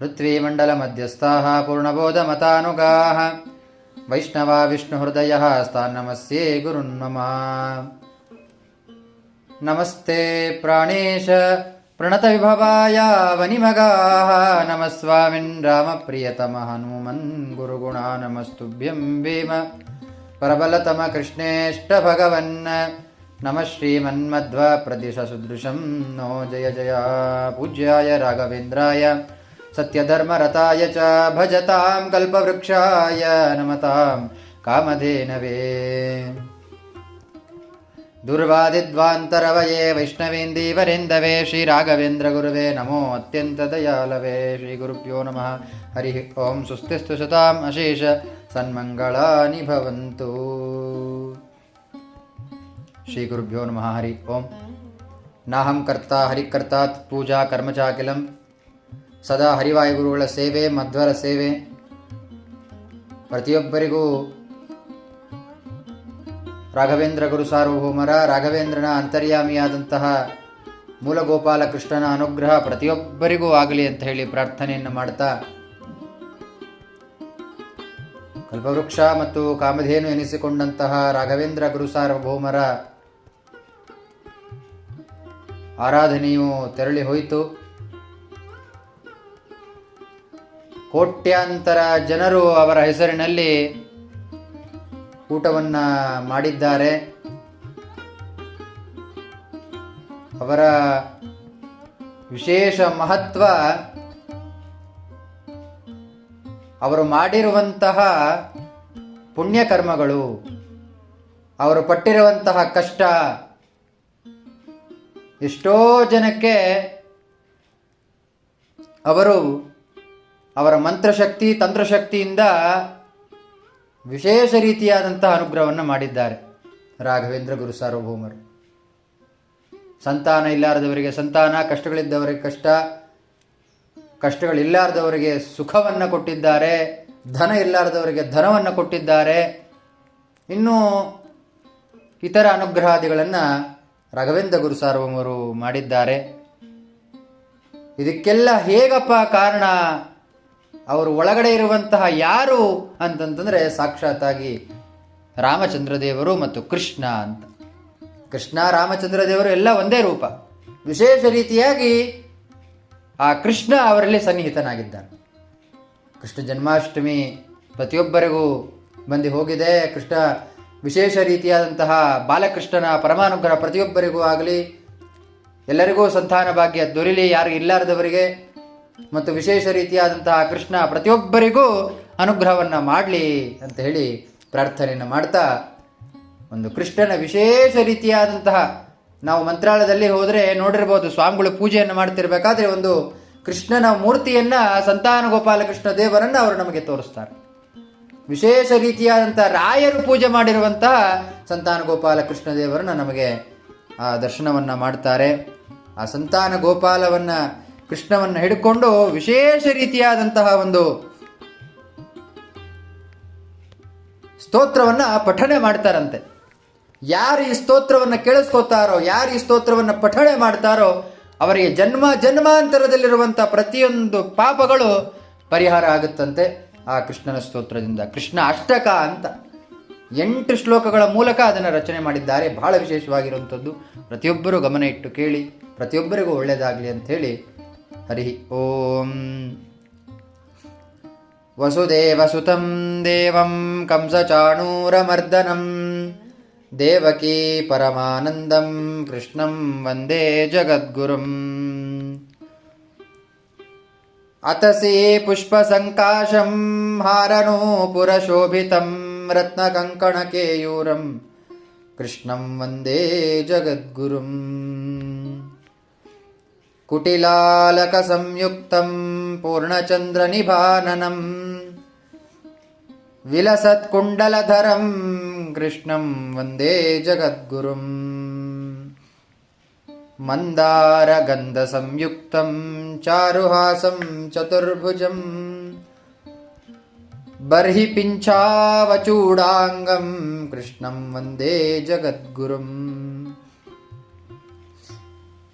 पृथ्वीमण्डलमध्यस्थाः पूर्णबोधमतानुगाः। वैष्णवा विष्णुहृदयः स्तान्नमस्ये गुरुन्मम। नमस्ते प्राणेश प्रणतविभवाय वनिमगाः। नमः स्वामिन् रामप्रियतमः हनुमन् गुरुगुणा नमस्तुभ्यं भीम। परबलतमकृष्णेष्टभगवन्। नमः श्रीमन्मध्वप्रदिशसुदृशं नो जय जय। पूज्याय राघवेन्द्राय सत्यधर्मरताय च भजतां कल्पवृक्षाय नमतां कामधेनवे। दुर्वादिद्वान्तरवये वैष्णवेन्दीवरेन्दवे श्रीराघवेन्द्रगुरुवे नमोऽत्यन्तदयालवे श्रीगुरुभ्यो नमः। हरिः ॐ सुस्तिस्तुशताम् अशेष सन्मङ्गलानि भवन्तु। श्रीगुरुभ्यो नमः। हरिः ओम् नाहं कर्ता हरिकर्तात् पूजा कर्म चाखिलं ಸದಾ ಹರಿವಾಯುಗುರುಗಳ ಸೇವೆ, ಮಧ್ವರ ಸೇವೆ. ಪ್ರತಿಯೊಬ್ಬರಿಗೂ ರಾಘವೇಂದ್ರ ಗುರು ಸಾರ್ವಭೌಮರ, ರಾಘವೇಂದ್ರನ ಅಂತರ್ಯಾಮಿಯಾದಂತಹ ಮೂಲಗೋಪಾಲ ಕೃಷ್ಣನ ಅನುಗ್ರಹ ಪ್ರತಿಯೊಬ್ಬರಿಗೂ ಆಗಲಿ ಅಂತ ಹೇಳಿ ಪ್ರಾರ್ಥನೆಯನ್ನು ಮಾಡ್ತಾ ಕಲ್ಪವೃಕ್ಷ ಮತ್ತು ಕಾಮಧೇನು ಎನಿಸಿಕೊಂಡಂತಹ ರಾಘವೇಂದ್ರ ಗುರು ಸಾರ್ವಭೌಮರ ಆರಾಧನೆಯು ತೆರಳಿ ಹೋಯಿತು. ಕೋಟ್ಯಾಂತರ ಜನರು ಅವರ ಹೆಸರಿನಲ್ಲಿ ಊಟವನ್ನು ಮಾಡಿದ್ದಾರೆ. ಅವರ ವಿಶೇಷ ಮಹತ್ವ ಅವರು ಮಾಡಿರುವಂತಹ ಪುಣ್ಯಕರ್ಮಗಳು, ಅವರು ಪಟ್ಟಿರುವಂತಹ ಕಷ್ಟ, ಎಷ್ಟೋ ಜನಕ್ಕೆ ಅವರು ಅವರ ಮಂತ್ರಶಕ್ತಿ, ತಂತ್ರಶಕ್ತಿಯಿಂದ ವಿಶೇಷ ರೀತಿಯಾದಂತಹ ಅನುಗ್ರಹವನ್ನು ಮಾಡಿದ್ದಾರೆ ರಾಘವೇಂದ್ರ ಗುರು ಸಾರ್ವಭೌಮರು. ಸಂತಾನ ಇಲ್ಲಾರದವರಿಗೆ ಸಂತಾನ, ಕಷ್ಟಗಳಿದ್ದವರಿಗೆ ಕಷ್ಟ, ಕಷ್ಟಗಳಿಲ್ಲಾರದವರಿಗೆ ಸುಖವನ್ನು ಕೊಟ್ಟಿದ್ದಾರೆ, ಧನ ಇಲ್ಲಾರದವರಿಗೆ ಧನವನ್ನು ಕೊಟ್ಟಿದ್ದಾರೆ. ಇನ್ನು ಇತರ ಅನುಗ್ರಹಾದಿಗಳನ್ನು ರಾಘವೇಂದ್ರ ಗುರು ಸಾರ್ವಭೌಮರು ಮಾಡಿದ್ದಾರೆ. ಇದಕ್ಕೆಲ್ಲ ಹೇಗಪ್ಪ ಕಾರಣ? ಅವರು ಒಳಗಡೆ ಇರುವಂತಹ ಯಾರು ಅಂತಂತಂದರೆ ಸಾಕ್ಷಾತ್ತಾಗಿ ರಾಮಚಂದ್ರ ದೇವರು ಮತ್ತು ಕೃಷ್ಣ ಅಂತ. ಕೃಷ್ಣ ರಾಮಚಂದ್ರ ದೇವರು ಎಲ್ಲ ಒಂದೇ ರೂಪ. ವಿಶೇಷ ರೀತಿಯಾಗಿ ಆ ಕೃಷ್ಣ ಅವರಲ್ಲಿ ಸನ್ನಿಹಿತನಾಗಿದ್ದಾನೆ. ಕೃಷ್ಣ ಜನ್ಮಾಷ್ಟಮಿ ಪ್ರತಿಯೊಬ್ಬರಿಗೂ ಬಂದು ಹೋಗಿದೆ. ಕೃಷ್ಣ ವಿಶೇಷ ರೀತಿಯಾದಂತಹ ಬಾಲಕೃಷ್ಣನ ಪರಮಾನುಗ್ರಹ ಪ್ರತಿಯೊಬ್ಬರಿಗೂ ಆಗಲಿ. ಎಲ್ಲರಿಗೂ ಸಂತಾನ ಭಾಗ್ಯ ದೊರಿಲಿ, ಯಾರು ಇಲ್ಲಾರದವರಿಗೆ ಮತ್ತು ವಿಶೇಷ ರೀತಿಯಾದಂತಹ ಕೃಷ್ಣ ಪ್ರತಿಯೊಬ್ಬರಿಗೂ ಅನುಗ್ರಹವನ್ನು ಮಾಡಲಿ ಅಂತ ಹೇಳಿ ಪ್ರಾರ್ಥನೆಯನ್ನು ಮಾಡ್ತಾ ಒಂದು ಕೃಷ್ಣನ ವಿಶೇಷ ರೀತಿಯಾದಂತಹ ನಾವು ಮಂತ್ರಾಲಯದಲ್ಲಿ ಹೋದರೆ ನೋಡಿರ್ಬೋದು ಸ್ವಾಮಿಗಳು ಪೂಜೆಯನ್ನು ಮಾಡ್ತಿರ್ಬೇಕಾದ್ರೆ ಒಂದು ಕೃಷ್ಣನ ಮೂರ್ತಿಯನ್ನು ಸಂತಾನ ಗೋಪಾಲಕೃಷ್ಣ ದೇವರನ್ನು ಅವರು ನಮಗೆ ತೋರಿಸ್ತಾರೆ. ವಿಶೇಷ ರೀತಿಯಾದಂಥ ರಾಯರು ಪೂಜೆ ಮಾಡಿರುವಂತಹ ಸಂತಾನ ಗೋಪಾಲ ಕೃಷ್ಣ ದೇವರನ್ನು ನಮಗೆ ಆ ದರ್ಶನವನ್ನು ಮಾಡ್ತಾರೆ. ಆ ಸಂತಾನ ಗೋಪಾಲವನ್ನು ಕೃಷ್ಣವನ್ನು ಹಿಡ್ಕೊಂಡು ವಿಶೇಷ ರೀತಿಯಾದಂತಹ ಒಂದು ಸ್ತೋತ್ರವನ್ನು ಪಠಣೆ ಮಾಡ್ತಾರಂತೆ. ಯಾರು ಈ ಸ್ತೋತ್ರವನ್ನು ಕೇಳಿಸ್ಕೋತಾರೋ, ಯಾರು ಈ ಸ್ತೋತ್ರವನ್ನು ಪಠಣೆ ಮಾಡ್ತಾರೋ, ಅವರಿಗೆ ಜನ್ಮ ಜನ್ಮಾಂತರದಲ್ಲಿರುವಂಥ ಪ್ರತಿಯೊಂದು ಪಾಪಗಳು ಪರಿಹಾರ ಆಗುತ್ತಂತೆ ಆ ಕೃಷ್ಣನ ಸ್ತೋತ್ರದಿಂದ. ಕೃಷ್ಣ ಅಷ್ಟಕ ಅಂತ ಎಂಟು ಶ್ಲೋಕಗಳ ಮೂಲಕ ಅದನ್ನು ರಚನೆ ಮಾಡಿದ್ದಾರೆ. ಬಹಳ ವಿಶೇಷವಾಗಿರುವಂಥದ್ದು. ಪ್ರತಿಯೊಬ್ಬರೂ ಗಮನ ಇಟ್ಟು ಕೇಳಿ, ಪ್ರತಿಯೊಬ್ಬರಿಗೂ ಒಳ್ಳೆಯದಾಗಲಿ ಅಂಥೇಳಿ हरिः ॐ वसुदेवसुतं देवं कंसचाणूरमर्दनं देवकी परमानन्दं कृष्णं वन्दे जगद्गुरुम्। अतसि पुष्पसङ्काशं हारनूपुरशोभितं रत्नकङ्कणकेयूरं कृष्णं वन्दे जगद्गुरुम्। कुटिलालकसंयुक्तं पूर्णचन्द्रनिभाननम्। विलसत्कुण्डलधरं कृष्णं वन्दे जगद्गुरुम्। मन्दारगन्धसंयुक्तं चारुहासं चतुर्भुजम्। बर्हि पिञ्चावचूडाङ्गं कृष्णं वन्दे जगद्गुरुम्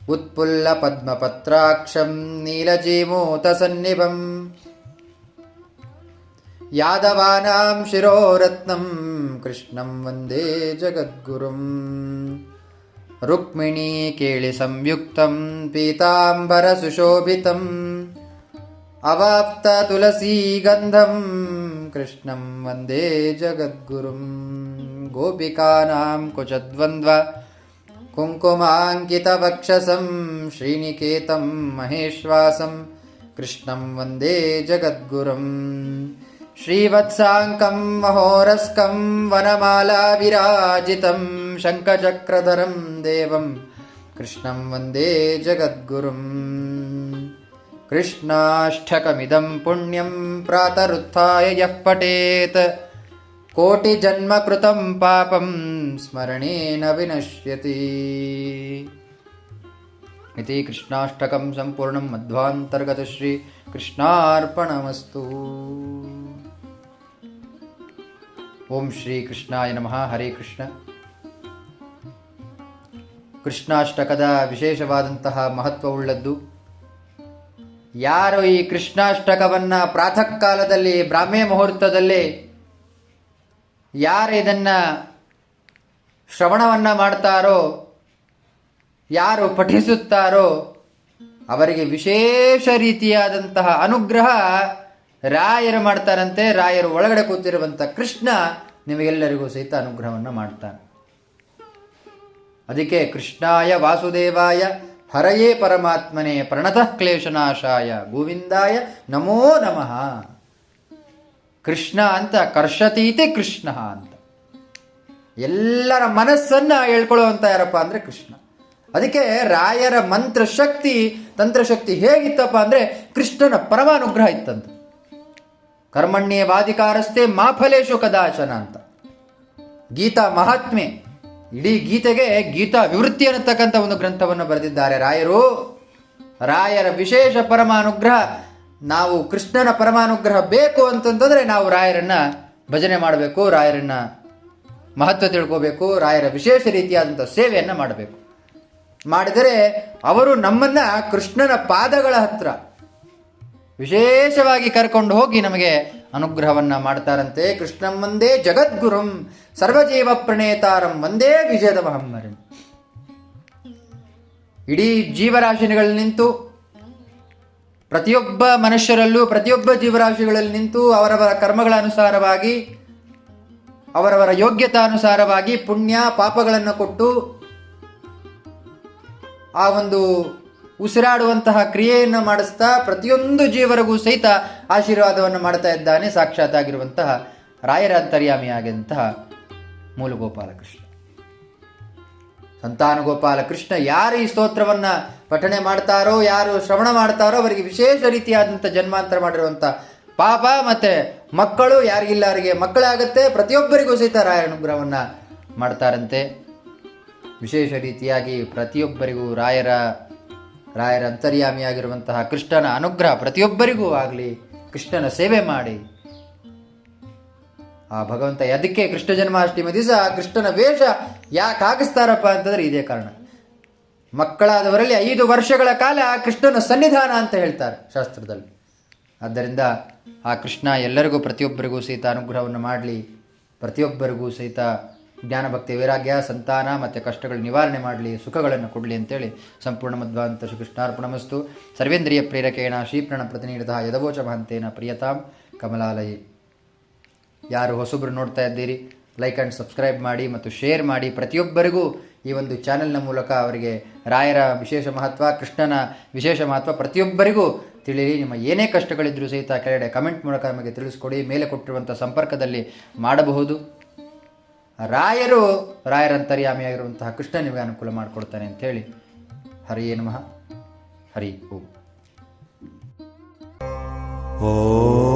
उत्पुल्लपद्मपत्राक्षं नीलजीमूतसन्निभम्। यादवानां शिरोरत्नं कृष्णं वन्दे जगद्गुरुम्। रुक्मिणीकेलिसंयुक्तं पीताम्बरसुशोभितम्। अवाप्ततुलसीगन्धं कृष्णं वन्दे जगद्गुरुं गोपिकानां कुचद्वन्द्व कुङ्कुमाङ्कितवक्षसं श्रीनिकेतं महेश्वासं कृष्णं वन्दे जगद्गुरुम्। श्रीवत्साङ्कं महोरस्कं वनमाला विराजितं शङ्खचक्रधरं देवं कृष्णं वन्दे जगद्गुरुम्। कृष्णाष्टकमिदं पुण्यं प्रातरुत्थाय यः पठेत् ಕೋಟಿ ಜನ್ಮ ಕೃತಂ ಪಾಪಂ ಸ್ಮರಣೇನ ವಿನಶ್ಯತಿ ಇತಿ ಕೃಷ್ಣಾಷ್ಟಕಂ ಸಂಪೂರ್ಣಂ ಮಧ್ವಾಂತರ್ಗತ ಶ್ರೀ ಕೃಷ್ಣಾರ್ಪಣಮಸ್ತು ಓಂ ಶ್ರೀ ಕೃಷ್ಣಾಯ ನಮಃ ಹರೇ ಕೃಷ್ಣ ಕೃಷ್ಣಾಷ್ಟಕದ ವಿಶೇಷವಾದಂತಹ ಮಹತ್ವವುಳ್ಳದ್ದು. ಯಾರು ಈ ಕೃಷ್ಣಾಷ್ಟಕವನ್ನು ಪ್ರಾತಃ ಕಾಲದಲ್ಲಿ ಬ್ರಾಹ್ಮೇ ಮುಹೂರ್ತದಲ್ಲಿ ಯಾರು ಇದನ್ನು ಶ್ರವಣವನ್ನು ಮಾಡ್ತಾರೋ, ಯಾರು ಪಠಿಸುತ್ತಾರೋ, ಅವರಿಗೆ ವಿಶೇಷ ರೀತಿಯಾದಂತಹ ಅನುಗ್ರಹ ರಾಯರು ಮಾಡ್ತಾರಂತೆ, ರಾಯರು ಒಳಗಡೆ ಕೂತಿರುವಂಥ ಕೃಷ್ಣ ನಿಮಗೆಲ್ಲರಿಗೂ ಸಹಿತ ಅನುಗ್ರಹವನ್ನು ಮಾಡ್ತಾನೆ. ಅದಕ್ಕೆ ಕೃಷ್ಣಾಯ ವಾಸುದೇವಾಯ, ಹರಯೇ ಪರಮಾತ್ಮನೇ ಪ್ರಣತಃ ಕ್ಲೇಶನಾಶಾಯ, ಗೋವಿಂದಾಯ ನಮೋ ನಮಃ. ಕೃಷ್ಣ ಅಂತ ಕರ್ಷತೀತೆ ಕೃಷ್ಣ ಅಂತ. ಎಲ್ಲರ ಮನಸ್ಸನ್ನ ಹೇಳ್ಕೊಳ್ಳುವಂತ ಯಾರಪ್ಪ ಅಂದ್ರೆ ಕೃಷ್ಣ. ಅದಕ್ಕೆ ರಾಯರ ಮಂತ್ರ ಶಕ್ತಿ ತಂತ್ರಶಕ್ತಿ ಹೇಗಿತ್ತಪ್ಪ ಅಂದ್ರೆ ಕೃಷ್ಣನ ಪರಮಾನುಗ್ರಹ ಇತ್ತಂತ. ಕರ್ಮಣ್ಯ ವಾದಿಕಾರಸ್ತೆ ಮಾಫಲೇಶು ಕದಾಚನ ಅಂತ. ಗೀತಾ ಮಹಾತ್ಮೆ ಇಡೀ ಗೀತೆಗೆ ಗೀತಾ ವಿವೃತ್ತಿ ಅನ್ನತಕ್ಕಂಥ ಒಂದು ಗ್ರಂಥವನ್ನು ಬರೆದಿದ್ದಾರೆ ರಾಯರು. ರಾಯರ ವಿಶೇಷ ಪರಮಾನುಗ್ರಹ ನಾವು ಕೃಷ್ಣನ ಪರಮಾನುಗ್ರಹ ಬೇಕು ಅಂತಂತಂದರೆ ನಾವು ರಾಯರನ್ನ ಭಜನೆ ಮಾಡಬೇಕು, ರಾಯರನ್ನ ಮಹತ್ವ ತಿಳ್ಕೋಬೇಕು, ರಾಯರ ವಿಶೇಷ ರೀತಿಯಾದಂಥ ಸೇವೆಯನ್ನು ಮಾಡಬೇಕು. ಮಾಡಿದರೆ ಅವರು ನಮ್ಮನ್ನ ಕೃಷ್ಣನ ಪಾದಗಳ ಹತ್ರ ವಿಶೇಷವಾಗಿ ಕರ್ಕೊಂಡು ಹೋಗಿ ನಮಗೆ ಅನುಗ್ರಹವನ್ನ ಮಾಡ್ತಾರಂತೆ. ಕೃಷ್ಣಂ ಒಂದೇ ಜಗದ್ಗುರುಂ ಸರ್ವಜೀವ ಪ್ರಣೇತಾರಂ ಒಂದೇ ವಿಜಯದ ಮಹಮ್ಮರಂ ಇಡೀ ಜೀವರಾಶಿನಿಗಳು ನಿಂತು ಪ್ರತಿಯೊಬ್ಬ ಮನುಷ್ಯರಲ್ಲೂ, ಪ್ರತಿಯೊಬ್ಬ ಜೀವರಾಶಿಗಳಲ್ಲಿ ನಿಂತು ಅವರವರ ಕರ್ಮಗಳ ಅನುಸಾರವಾಗಿ, ಅವರವರ ಯೋಗ್ಯತಾನುಸಾರವಾಗಿ ಪುಣ್ಯ, ಪಾಪಗಳನ್ನು ಕೊಟ್ಟು ಆ ಒಂದು ಉಸಿರಾಡುವಂತಹ ಕ್ರಿಯೆಯನ್ನು ಮಾಡಿಸ್ತಾ ಪ್ರತಿಯೊಂದು ಜೀವರಿಗೂ ಸಹಿತ ಆಶೀರ್ವಾದವನ್ನು ಮಾಡ್ತಾ ಇದ್ದಾನೆ ಸಾಕ್ಷಾತ್ ಆಗಿರುವಂತಹ ರಾಯರ ಅಂತರ್ಯಾಮಿಯಾಗಿಂತಹ ಮೂಲಗೋಪಾಲ ಕೃಷ್ಣ ಸಂತಾನಗೋಪಾಲ ಕೃಷ್ಣ ಯಾರು ಈ ಸ್ತೋತ್ರವನ್ನ ಪಠಣೆ ಮಾಡ್ತಾರೋ, ಯಾರು ಶ್ರವಣ ಮಾಡ್ತಾರೋ, ಅವರಿಗೆ ವಿಶೇಷ ರೀತಿಯಾದಂಥ ಜನ್ಮಾಂತರ ಮಾಡಿರುವಂಥ ಪಾಪ ಮತ್ತೆ ಮಕ್ಕಳು ಯಾರಿಗಿಲ್ಲ, ಅವರಿಗೆ ಮಕ್ಕಳಾಗತ್ತೆ, ಪ್ರತಿಯೊಬ್ಬರಿಗೂ ಸಹಿತ ರಾಯ ಅನುಗ್ರಹವನ್ನ ಮಾಡ್ತಾರಂತೆ. ವಿಶೇಷ ರೀತಿಯಾಗಿ ಪ್ರತಿಯೊಬ್ಬರಿಗೂ ರಾಯರ ರಾಯರ ಅಂತರ್ಯಾಮಿಯಾಗಿರುವಂತಹ ಕೃಷ್ಣನ ಅನುಗ್ರಹ ಪ್ರತಿಯೊಬ್ಬರಿಗೂ ಆಗಲಿ, ಕೃಷ್ಣನ ಸೇವೆ ಮಾಡಿ. ಆ ಭಗವಂತ ಅದಕ್ಕೆ ಕೃಷ್ಣ ಜನ್ಮಾಷ್ಟಮಿ ದಿವಸ ಕೃಷ್ಣನ ವೇಷ ಯಾಕೆ ಹಾಕಿಸ್ತಾರಪ್ಪ ಅಂತಂದ್ರೆ ಇದೇ ಕಾರಣ. ಮಕ್ಕಳಾದವರಲ್ಲಿ ಐದು ವರ್ಷಗಳ ಕಾಲ ಕೃಷ್ಣನ ಸನ್ನಿಧಾನ ಅಂತ ಹೇಳ್ತಾರೆ ಶಾಸ್ತ್ರದಲ್ಲಿ. ಆದ್ದರಿಂದ ಆ ಕೃಷ್ಣ ಎಲ್ಲರಿಗೂ ಪ್ರತಿಯೊಬ್ಬರಿಗೂ ಸಹಿತ ಅನುಗ್ರಹವನ್ನು ಮಾಡಲಿ. ಪ್ರತಿಯೊಬ್ಬರಿಗೂ ಸಹಿತ ಜ್ಞಾನಭಕ್ತಿ, ವೈರಾಗ್ಯ, ಸಂತಾನ ಮತ್ತು ಕಷ್ಟಗಳ ನಿವಾರಣೆ ಮಾಡಲಿ, ಸುಖಗಳನ್ನು ಕೊಡಲಿ ಅಂತೇಳಿ ಸಂಪೂರ್ಣ ಮಧ್ವಾಂತ ಶ್ರೀಕೃಷ್ಣಾರ್ಪಣಮಸ್ತು ಸರ್ವೇಂದ್ರಿಯ ಪ್ರೇರಕೇಣ ಶ್ರೀಪ್ರಣ ಪ್ರತಿನಿಧ ಯದವೋಚ ಮಹಂತೇನ ಪ್ರಿಯತಾಂ ಕಮಲಾಲಯಿ. ಯಾರು ಹೊಸಬ್ರು ನೋಡ್ತಾ ಇದ್ದೀರಿ ಲೈಕ್ ಆ್ಯಂಡ್ ಸಬ್ಸ್ಕ್ರೈಬ್ ಮಾಡಿ ಮತ್ತು ಶೇರ್ ಮಾಡಿ. ಪ್ರತಿಯೊಬ್ಬರಿಗೂ ಈ ಒಂದು ಚಾನೆಲ್ನ ಮೂಲಕ ಅವರಿಗೆ ರಾಯರ ವಿಶೇಷ ಮಹತ್ವ, ಕೃಷ್ಣನ ವಿಶೇಷ ಮಹತ್ವ ಪ್ರತಿಯೊಬ್ಬರಿಗೂ ತಿಳಿಯಿರಿ ನಿಮ್ಮ ಏನೇ ಕಷ್ಟಗಳಿದ್ದರೂ ಸಹಿತ ಕೆಳಗಡೆ ಕಮೆಂಟ್ ಮೂಲಕ ನಮಗೆ ತಿಳಿಸ್ಕೊಡಿ. ಮೇಲೆ ಕೊಟ್ಟಿರುವಂಥ ಸಂಪರ್ಕದಲ್ಲಿ ಮಾಡಬಹುದು. ರಾಯರು ರಾಯರ ಅಂತರ್ಯಾಮಿಯಾಗಿರುವಂತಹ ಕೃಷ್ಣ ನಿಮಗೆ ಅನುಕೂಲ ಮಾಡಿಕೊಡ್ತಾನೆ ಅಂಥೇಳಿ ಏನು ನಮಃ. ಹರಿ ಓಂ. ॐ